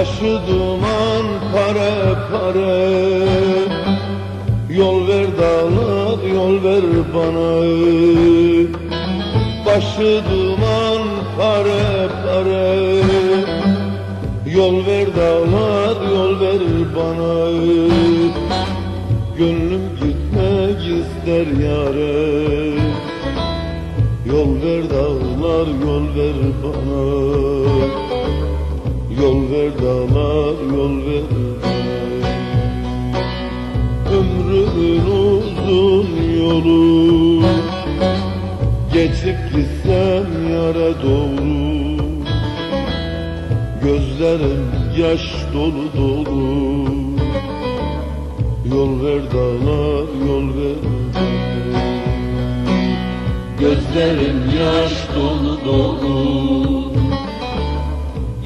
Başı duman kare kare. Yol ver dağlar yol ver bana. Başı duman kare kare. Yol ver dağlar yol ver bana. Gönlüm gitmek ister yare Yol ver dağlar yol ver bana Yol ver dağlar yol ver. Ömrümün uzun yolu. Geçip gitsem yara doğru. Gözlerim yaş dolu dolu. Yol ver dağlar yol ver. Gözlerim yaş dolu dolu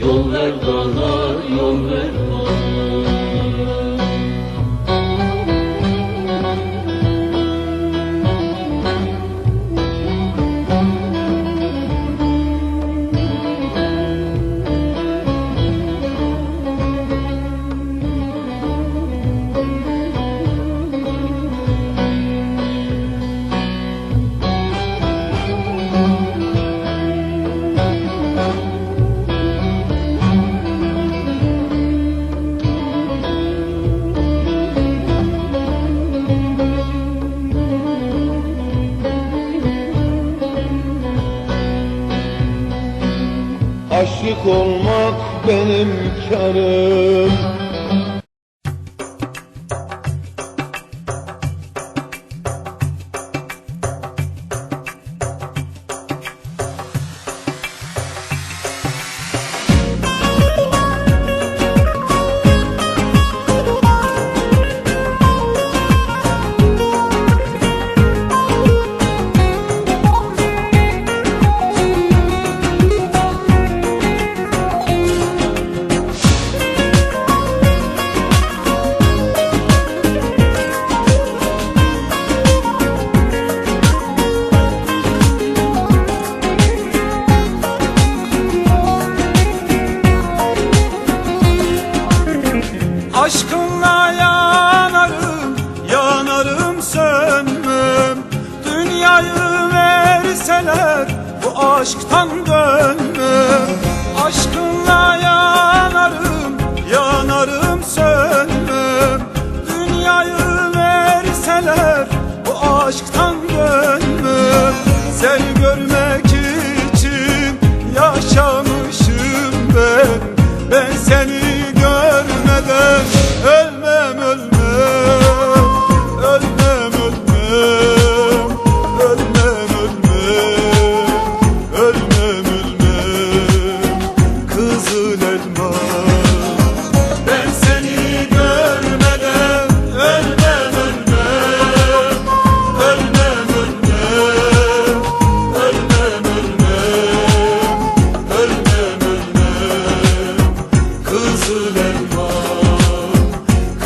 Yol ver dağlar yol ver Aşık olmak benim karım Aşkınla yanarım, yanarım sönmem. Dünyayı verseler bu aşktan dönmem. Aşkınla yanarım, yanarım sönmem. Dünyayı verseler bu aşktan dönmem. Seni görmek için yaşamışım ben. Ben seni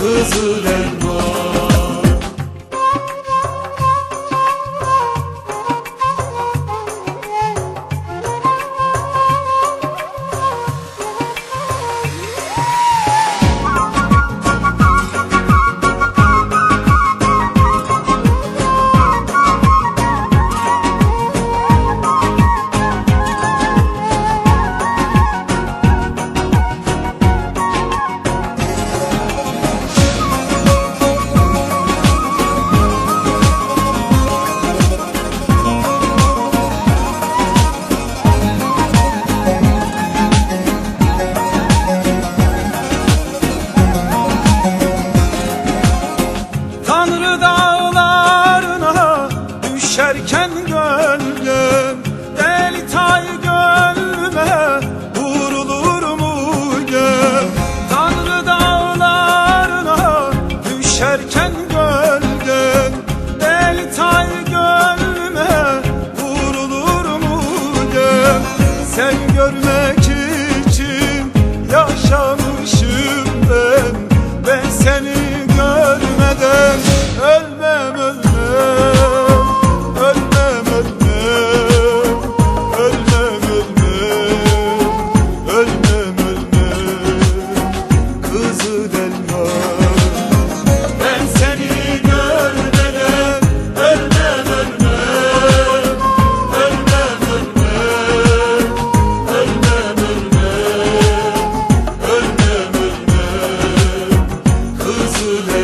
Kızıl elma diken gönlüm Deli tay gönlüme vurulur mu göm Tanrı dağlarına düşerken gönlüm Deli tay gönlüme vurulur mu göm Sen görmek için yaşamışım ben Ben seni to the